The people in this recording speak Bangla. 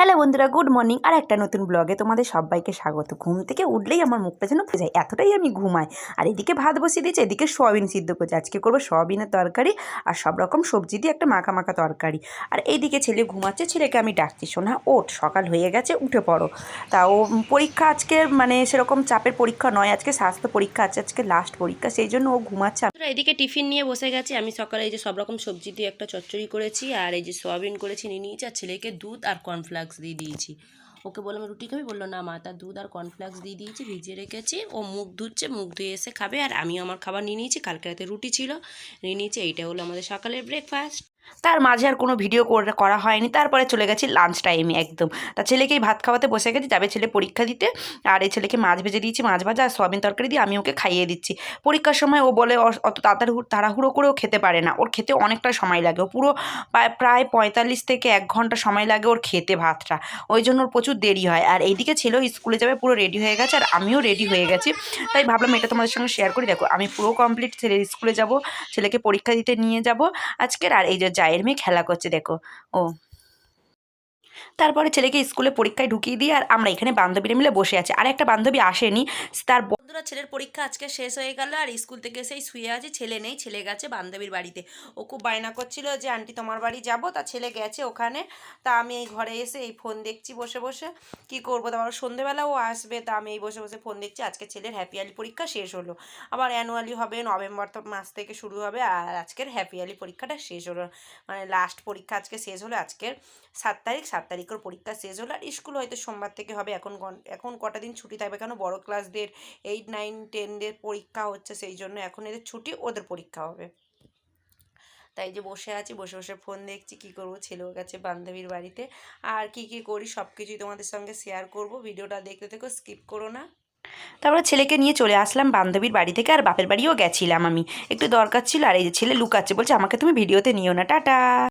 হ্যালো বন্ধুরা, গুড মর্নিং আর একটা নতুন ব্লগে তোমাদের সবাইকে স্বাগত। ঘুম থেকে উঠলেই আমার মুখটা যেন যায় এতটাই আমি ঘুমাই। আর এদিকে ভাত বসিয়ে দিয়েছি, এদিকে সয়াবিন সিদ্ধ করছি। আজকে করব সয়াবিনের তরকারি আর সব রকম সবজি দিয়ে একটা মাখা মাখা তরকারি। আর এইদিকে ছেলে ঘুমাচ্ছে, ছেলেকে আমি ডাকছি শোনা ওঠ, সকাল হয়ে গেছে, উঠে পড়ো। তা ও পরীক্ষা আজকে মানে সেরকম চাপের পরীক্ষা নয়, আজকে স্বাস্থ্য পরীক্ষা আছে, আজকে লাস্ট পরীক্ষা, সেই জন্য ও ঘুমাচ্ছে। এদিকে টিফিন নিয়ে বসে গেছি, আমি সকালে এই যে সব রকম সবজি দিয়ে একটা চচ্চড়ি করেছি, আর এই যে সয়াবিন করেছি, নিয়ে নিয়েছি, আর ছেলেকে দুধ আর কর্নফ্লাক্স দিয়ে দিয়েছি। ওকে বললাম, রুটি খাবি? বলল, না মা, তার দুধ আর কর্নফ্লেক্স দিয়ে দিয়েছি, ভিজিয়ে রেখেছি। ও মুখ ধুচ্ছে, মুখ ধুয়ে এসে খাবে। আর আমিও আমার খাবার নিয়ে নিয়েছি, কালকে রাতে রুটি ছিল। নিয়ে নিয়েছি, এইটা হলো আমাদের সকালের ব্রেকফাস্ট তার মাঝে আর কোনো ভিডিও করে- হয়নি। তারপরে চলে গেছি লাঞ্চ টাইমে একদম। তা ছেলেকেই ভাত খাওয়াতে বসে গেছি, যাবে ছেলে পরীক্ষা দিতে। আর এই ছেলেকে মাছ ভেজে দিয়েছি, মাছ ভাজা আর সয়াবিন তরকারি দিয়ে আমি ওকে খাইয়ে দিচ্ছি। পরীক্ষার সময় ও বলে অত তাড়াতাড়ি তাড়াহুড়ো করেও খেতে পারে না। ওর খেতে অনেকটা সময় লাগে। ও পুরো প্রায়- প্রায় পঁয়তাল্লিশ থেকে এক ঘণ্টা সময় লাগে ওর খেতে ভাতটা। ওই জন্য ওর প্রচুর দেরি হয়। আর এইদিকে ছেলেও স্কুলে যাবে, পুরো রেডি হয়ে গেছে আর আমিও রেডি হয়ে গেছি। তাই ভাবলাম এটা তোমাদের সঙ্গে শেয়ার করি। দেখো, আমি পুরো কমপ্লিট ছেলের স্কুলে যাব, ছেলেকে পরীক্ষা দিতে নিয়ে যাব আজকের। আর এই যে জায়ের মেয়ে খেলা করছে, দেখো। ও। তারপরে ছেলেকে স্কুলে পরীক্ষায় ঢুকিয়ে দিয়ে আর আমরা এখানে বান্ধবীরা মিলে বসে আছি। আর একটা বান্ধবী আসেনি, তার বন্ধুরা ছেলের পরীক্ষা আজকে শেষ হয়ে গেল আর স্কুল থেকে সেই শুয়ে আছে। ছেলে নেই, ছেলে গেছে বান্ধবীর বাড়িতে। ও খুব বায়না করছিল যে, আন্টি, তোমার বাড়ি যাব? তা ছেলে গেছে ওখানে। তা আমি এই ঘরে এসে এই ফোন দেখছি বসে বসে। কি করব? তারপর সন্ধেবেলা ও আসবে। তা আমি এই বসে বসে ফোন দেখছি, আজকে ছেলের হ্যাপি আলি পরীক্ষা শেষ হলো। আবার অ্যানুয়ালি হবে, নভেম্বর তো মাস থেকে শুরু হবে, আর আজকের হ্যাপি আলি পরীক্ষাটা শেষ হলো। মানে লাস্ট পরীক্ষা আজকে শেষ হলো, আজকের সাত তারিখ, সাত তারিখের পরীক্ষা শেষ হলো। আর স্কুল হয়তো সোমবার থেকে হবে, এখন এখন কটা দিন ছুটি থাকবে কেন? বড় ক্লাসদের এইট নাইন টেনদের পরীক্ষা হচ্ছে সেই জন্য এখন এদের ছুটি, ওদের পরীক্ষা হবে। তাই যে বসে আছি, বসে বসে ফোন দেখছি, কী করব? ছেলেও গেছে বান্ধবীর বাড়িতে। আর কি কি করি? সব কিছুই তোমাদের সঙ্গে শেয়ার করব। ভিডিওটা দেখতে থেকো স্কিপ করো না। তারপরে ছেলেকে নিয়ে চলে আসলাম বান্ধবীর বাড়ি থেকে, আর বাপের বাড়িও গেছিলাম আমি। একটু দরকার ছিল, আর এই যে ছেলে লুকাচ্ছে, বলছে, আমাকে তুমি ভিডিওতে নিও না। টাটা।